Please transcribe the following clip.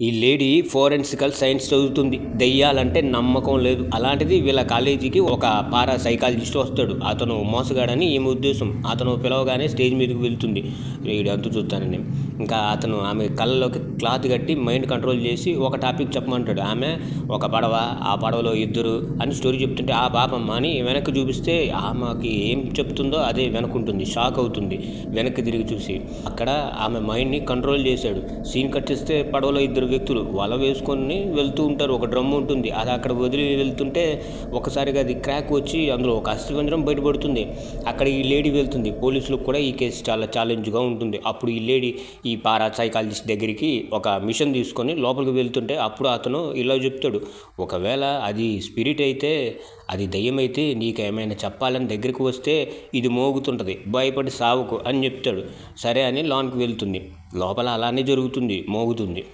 ఈ lady ఫోరెన్సికల్ science చదువుతుంది. దెయ్యాలంటే నమ్మకం లేదు. అలాంటిది వీళ్ళ కాలేజీకి ఒక పారా సైకాలజిస్ట్ వస్తాడు. అతను మోసగాడని ఈమె ఉద్దేశం? అతను పిలవగానే స్టేజ్ మీదకి వెళ్తుంది. అంత చూస్తానని ఇంకా అతను ఆమె కళ్ళలోకి క్లాత్ కట్టి మైండ్ కంట్రోల్ చేసి ఒక టాపిక్ చెప్పమంటాడు. ఆమె ఒక పడవ ఆ పడవలో ఇద్దరు అని స్టోరీ చెప్తుంటే ఆ పాపమ్మ అని వెనక్కి చూపిస్తే ఆమెకి ఏం చెప్తుందో అదే వెనకుంటుంది. షాక్ అవుతుంది వెనక్కి తిరిగి చూసి. అక్కడ ఆమె మైండ్ని కంట్రోల్ చేశాడు. సీన్ కట్ చేస్తే పడవలో ఇద్దరు వ్యక్తులు వల వేసుకొని వెళ్తూ ఉంటారు. ఒక డ్రమ్ ఉంటుంది. అది అక్కడ వదిలి వెళ్తుంటే ఒకసారిగా అది క్రాక్ వచ్చి అందులో ఒక అస్థిపంజరం బయటపడుతుంది. అక్కడ ఈ లేడీ వెళ్తుంది. పోలీసులకు కూడా ఈ కేసు చాలా ఛాలెంజ్గా ఉంటుంది. అప్పుడు ఈ లేడీ ఈ పారా సైకాలజిస్ట్ దగ్గరికి ఒక మిషన్ తీసుకొని లోపలికి వెళ్తుంటే అప్పుడు అతను ఇలా చెప్తాడు. ఒకవేళ అది స్పిరిట్ అయితే అది దయ్యమైతే నీకు ఏమైనా చెప్పాలని దగ్గరికి వస్తే ఇది మోగుతుంటుంది. భయపడి సావుకు అని చెప్తాడు. సరే అని లోన్కి వెళ్తుంది. లోపల అలానే జరుగుతుంది. మోగుతుంది.